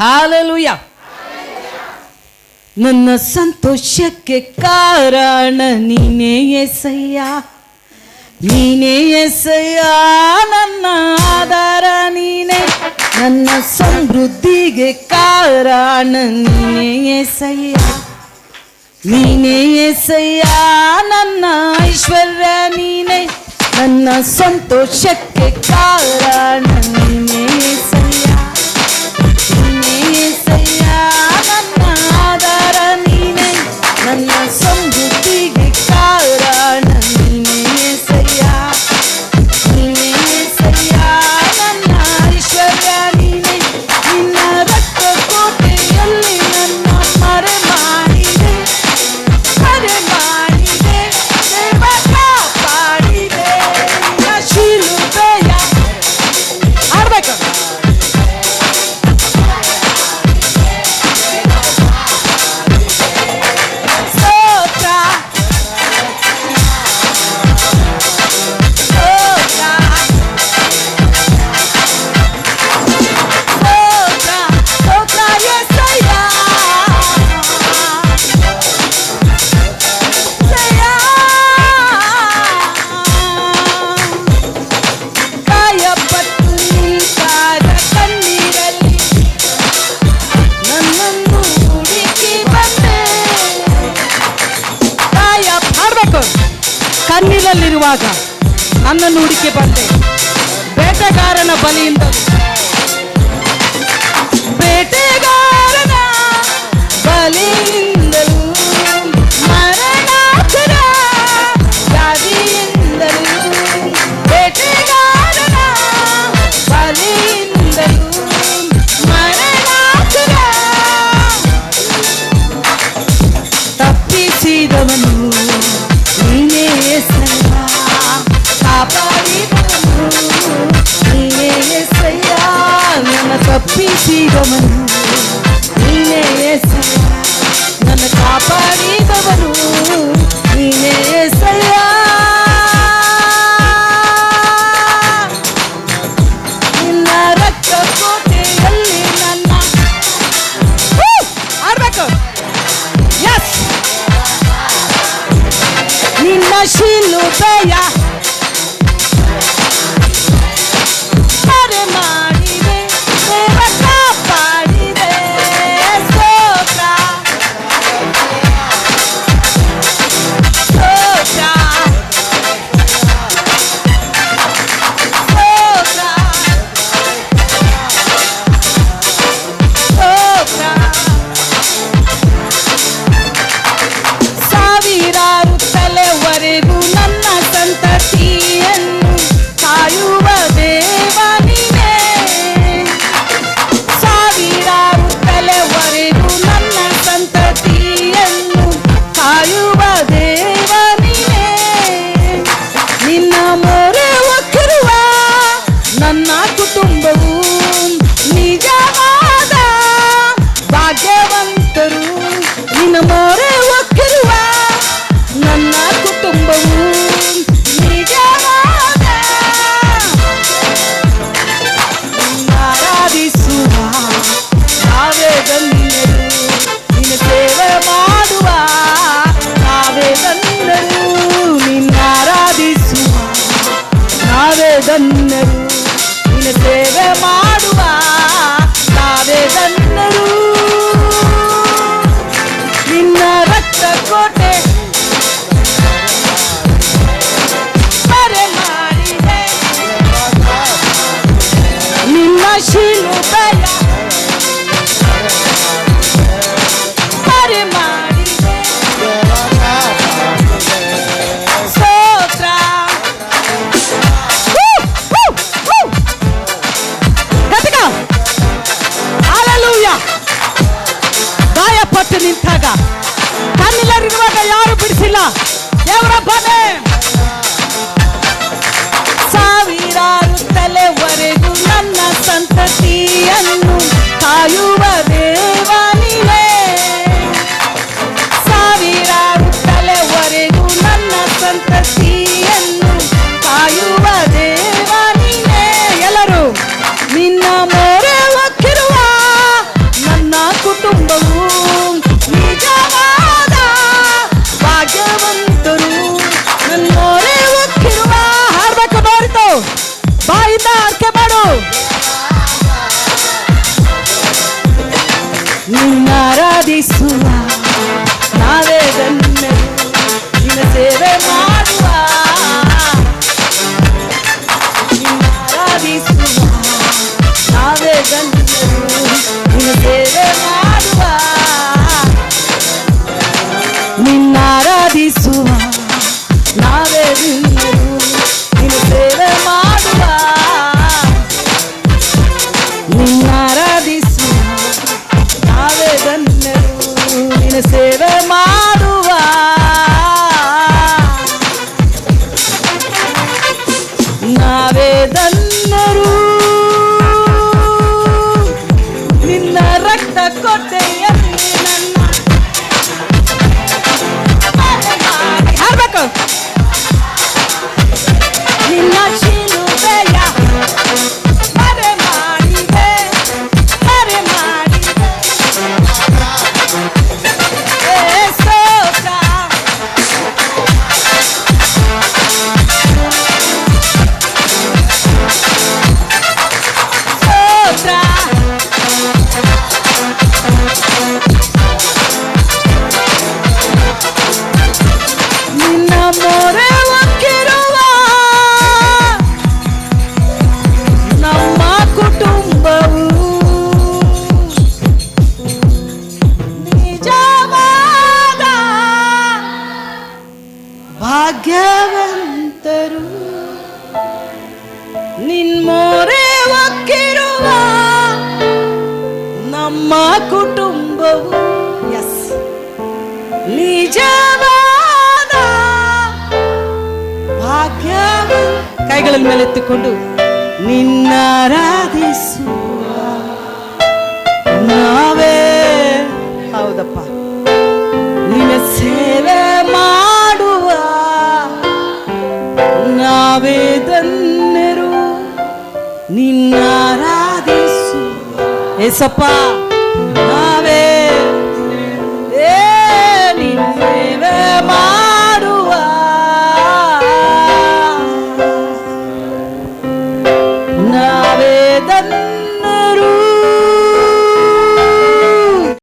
ಹಾಲಲುಯ ನನ್ನ ಸಂತೋಷಕ್ಕೆ ಕಾರಣ ನೀನೇ ಎಸಯ್ಯ ನೀನೇ ಎಸಯ್ಯ ನನ್ನ ಆಧಾರ ನೀನೇ ನನ್ನ ಸಮೃದ್ಧಿಗೆ ಕಾರಣ ನೀನೇ ಎಸಯ್ಯ ನೀನೇ ಎಸಯ್ಯ ನನ್ನ ಐಶ್ವರ್ಯ ನೀನೇ ನನ್ನ ಸಂತೋಷಕ್ಕೆ ಕಾರಣ ನೀನೇ ಇರುವಾಗ ನನ್ನನ್ನು ಹುಡುಕಿ ಬಂದೆ. ಬೇಟೆಗಾರನ ಬಲಿಯಿಂದಲೂ. ತಪ್ಪಿಸಿದವನು. ನೀನೇ ನನ್ನ ಕಾಪಾಡಿದವನು. ನೀನೇ ಸಯ್ಯ ನಿನ್ನ ರಕ್ತ ಕೋಟೆಯಲ್ಲಿ ನನ್ನ ಆಡ್ಬೇಕು ಎಸ್ ನಿನ್ನ ಶಿಲುಬೆಯ ಭಾಗ್ಯವಂತರು ನಿನ್ಮೋರೆ ಒಕ್ಕಿರುವ ನಮ್ಮ ಕುಟುಂಬವು, ಎಸ್, ನಿಜವಾದ ಭಾಗ್ಯ ಕೈಗಳಲ್ಲಿ ಮೇಲೆತ್ತಿಕೊಂಡು ನಿನ್ನಾರಾಧಿಸುವ ನಾವೇ. ಹೌದಪ್ಪ. ನಿನ್ನ ಸೇವೆ. isso.